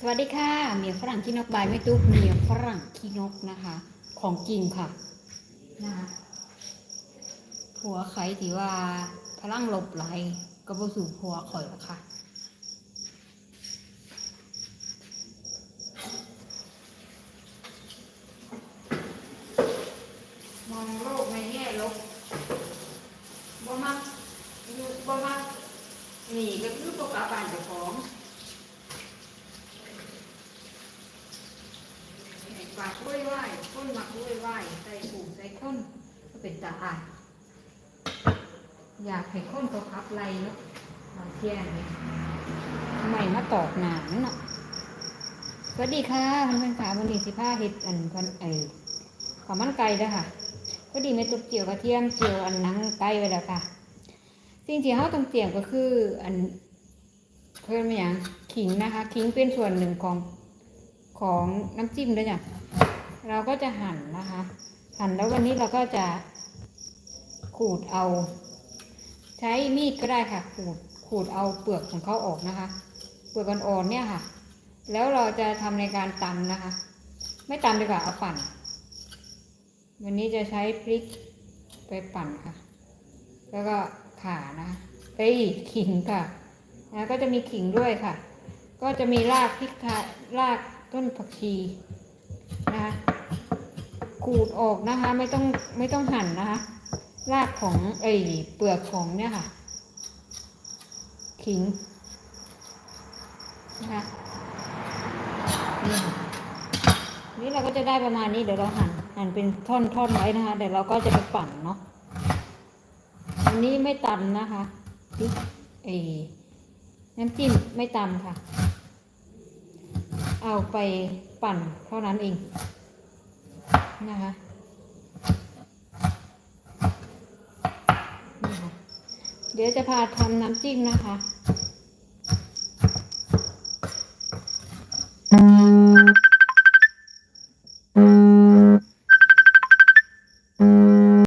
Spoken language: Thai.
สวัสดีค่ะเมียฝรั่งขี้นกบายไม่ตุ๊กเมียฝรั่งขี้นกนะคะ ของจริงค่ะนะคะผัวใครที่ว่าพลังหลบไหลก็บ่สู่ผัวข่อยละค่ะมองโลกในแง่ลบบ่มักอยู่บ่มักหนีก็คือบ่กลับบ้านเจ้าของ ปากกล้วยไหว้ก้นหมักกล้วยไหว้ใส่ผูใส่ข้นก็เป็นตาอ่านอยากให้ข้นเขาขับไล่เนาะบางเที่ยงนี่ทำไมมาตอกหนามเนาะสวัสดีค่ะเพื่อนๆค่ะวันนี้สิผ้าเห็ดอันพันไอข้าวมันไก่ด้อค่ะพอดีแม่ตุกเจียวกระเทียมเจียวอันนังไก่ไว้แล้วค่ะสิ่งที่เขาต้องเตรียมก็คืออันเพิ่มอย่างขิงนะคะ ขิงเป็นส่วนหนึ่งของของน้ำจิ้มด้วยจ้ะ เราก็จะหั่นนะคะ หั่นแล้ววันนี้เราก็จะขูดเอา ใช้มีดก็ได้ค่ะ ขูดขูดเอาเปลือกของเขาออกนะคะ เปลือกอ่อนๆเนี่ยค่ะ แล้วเราจะทำในการตำนะคะ ไม่ตำดีกว่าเอาปั่น วันนี้จะใช้พริกไปปั่นค่ะ แล้วก็ข่านะคะเอ้ยขิงค่ะนะก็จะมีขิงด้วยค่ะ ก็จะมีรากพริกไทยรากต้นผักชีนะคะ ขูดออกนะคะ ไม่ต้องไม่ต้องหั่นนะคะ รากของเอ้เปลือกของเนี่ยค่ะ ขิงนะคะนี่ค่ะนี่เราก็จะได้ประมาณนี้เดี๋ยวเราหั่นหั่นเป็นท่อนท่อนไว้นะคะเดี๋ยวเราก็จะไปปั่นเนาะอันนี้ไม่ตำนะคะพริกเอยน้ำจิ้มไม่ตำค่ะ เอาไปปั่นเท่านั้นเอง นะคะเดี๋ยวจะพาทำน้ำจิ้มนะคะ